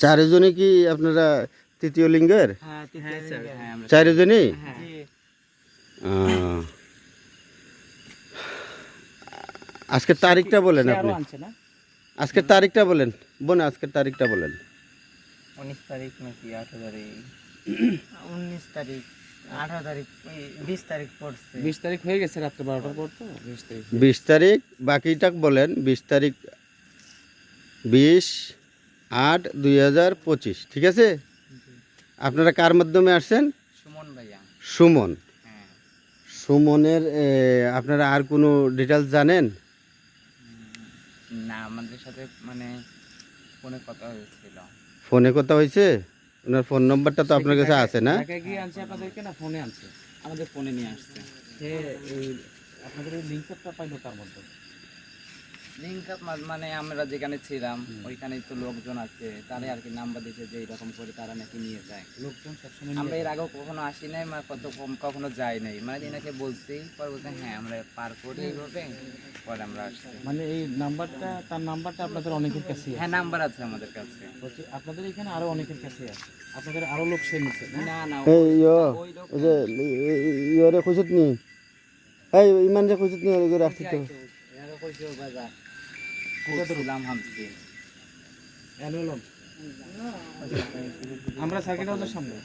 চারজনই কি আপনারা তৃতীয় লিঙ্গের? হ্যাঁ তৃতীয় লিঙ্গে। হ্যাঁ আমরা চারজনই? হ্যাঁ। আহ। আজকের তারিখটা বলেন আপনি। আজকের তারিখটা বলেন। বোন আজকের তারিখটা বলেন। উনিশ তারিখ নাকি আঠারো তারিখ উনিশ তারিখ আঠারো তারিখ এই বিশ তারিখ পড়ছে। বিশ তারিখ হয়ে গেছে রাত্রে বারোটার পর তো। বিশ তারিখ বিশ তারিখ বাকিটা বলেন। বিশ তারিখ বিশ আট দুই হাজার পঁচিশ ঠিক আছে? আপনারা কার মাধ্যমে আসছেন? সুমন ভাইয়া। সুমন। হ্যাঁ। সুমনের আপনারা আর কোনো ডিটেলস জানেন? না আমাদের সাথে মানে ফোনে কথা হয়েছিল। ফোনে কথা হয়েছে? ওনার ফোন নম্বরটা তো আপনার কাছে আছে না? গিয়ে আনছে আপনাদেরকে না ফোনে আনছে। আমাদের ফোনে নিয়ে আসছে। সে আপনাদের লিঙ্কটা পাইলো তার মধ্যে। লিঙ্ক আপ মানে আমরা যেখানে ছিলাম ওইখানেই তো লোকজন আছে। তারাই আর কি নাম্বার দিয়েছে যে এরকম করে তারা নাকি নিয়ে যায়। লোকজন সবসময় আমরা এর আগেও কখনো আসি নাই মানে কত কম- কখনো যাই নাই। মানে এনাকে বলছি পরে বলছে হ্যাঁ আমরা পার করি এইভাবে পরে আমরা আসছি। মানে এই নাম্বারটা তার নাম্বারটা আপনাদের অনেকের কাছে হ্যাঁ নাম্বার আছে আমাদের কাছে। বলছি আপনাদের এখানে আরও অনেকের কাছে আছে। আপনাদের আরও লোক সে নিচ্ছে না? না এই ইয়ো ওই যে ইয়রে খুঁজত নি এই ইমান যে খুঁজত নি তো। এনাকে কইছে ও বাজার ছিলাম আমরা সার্কিট হাউসের সামনে।